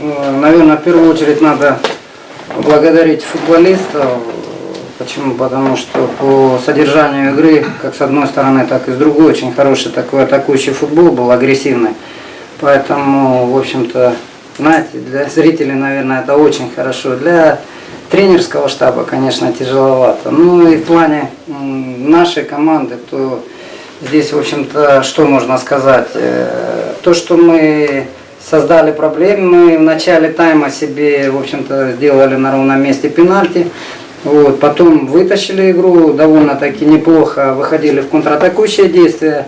наверное, в первую очередь надо благодарить футболистов. Почему? Потому что по содержанию игры, как с одной стороны, так и с другой, очень хороший такой атакующий футбол был, агрессивный. Поэтому, в общем-то, знаете, для зрителей, наверное, это очень хорошо. Для тренерского штаба, конечно, тяжеловато. Ну и в плане нашей команды, то здесь, в общем-то, что можно сказать? Э, То, что мы создали проблемы, в начале тайма себе, в общем-то, сделали на ровном месте пенальти. Вот, потом вытащили игру довольно-таки неплохо, выходили в контратакующее действие.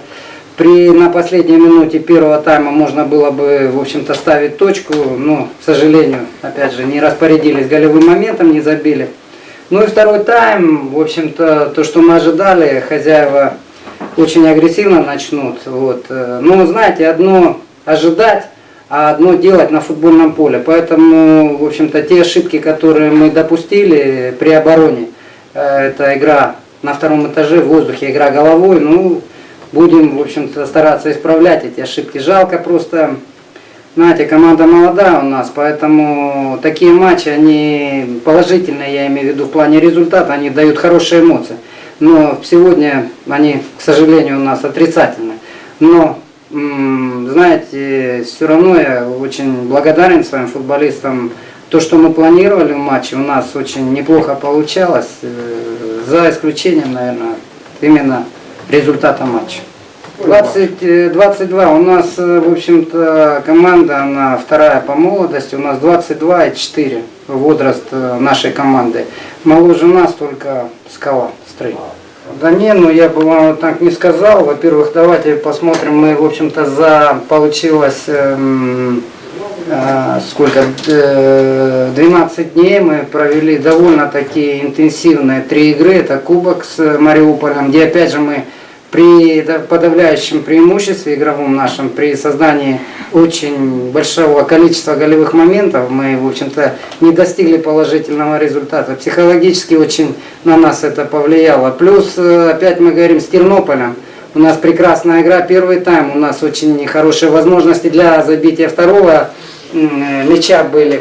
При, на последней минуте первого тайма можно было бы, в общем-то, ставить точку, но, к сожалению, опять же, не распорядились голевым моментом, не забили. Ну и второй тайм, в общем-то, то, что мы ожидали, хозяева очень агрессивно начнут. Вот. э, Ну, знаете, одно ожидать, а одно делать на футбольном поле. Поэтому, в общем-то, те ошибки, которые мы допустили при обороне, э, это игра на втором этаже в воздухе, игра головой, ну, будем, в общем-то, стараться исправлять эти ошибки. Жалко просто, знаете, команда молодая у нас, поэтому такие матчи, они положительные, я имею в виду, в плане результата, они дают хорошие эмоции. Но сегодня они, к сожалению, у нас отрицательные. Но, знаете, все равно я очень благодарен своим футболистам. То, что мы планировали в матче, у нас очень неплохо получалось, э, за исключением, наверное, именно результата матча. 20, э, 22. У нас, э, в общем-то, команда, она вторая по молодости. У нас 22 и 4 возраст э, нашей команды. Моложе нас только скала, стрей. Да не, ну я бы вам так не сказал. Во-первых, давайте посмотрим. Мы, в общем-то, за получилось эм, э, сколько, э, 12 дней мы провели довольно-таки интенсивные три игры. Это Кубок с Мариуполем, где опять же мы при да- подавляющем преимуществе игровом нашем, при создании очень большого количества голевых моментов, мы, в общем-то, не достигли положительного результата. Психологически очень на нас это повлияло. Плюс, э, опять мы говорим, с Тернополем. У нас прекрасная игра, первый тайм, у нас очень хорошие возможности для забития второго э, мяча были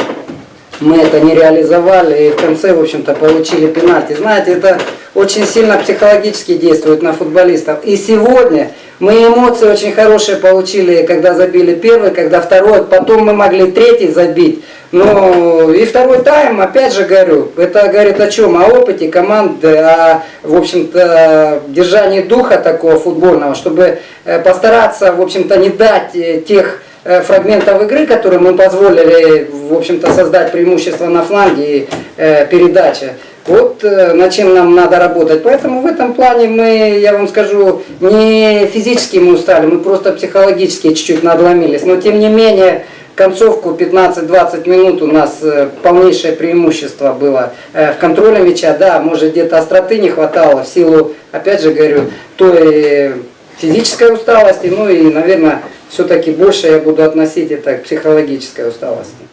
мы это не реализовали и в конце, в общем-то, получили пенальти. Знаете, это очень сильно психологически действует на футболистов. И сегодня мы эмоции очень хорошие получили, когда забили первый, когда второй, потом мы могли третий забить. Ну и второй тайм, опять же говорю, это говорит о чем? О опыте команды, о, в общем-то, держании духа такого футбольного, чтобы э, постараться, в общем-то, не дать э, тех э, фрагментов игры, которые мы позволили, в общем-то, создать преимущество на фланге и э, передача. Вот э, над чем нам надо работать. Поэтому в этом плане мы, я вам скажу, не физически мы устали, мы просто психологически чуть-чуть надломились. Но тем не менее, концовку 15-20 минут у нас э, полнейшее преимущество было э, в контроле мяча. Да, может где-то остроты не хватало в силу, опять же говорю, той физической усталости, ну и, наверное, все-таки больше я буду относить это к психологической усталости.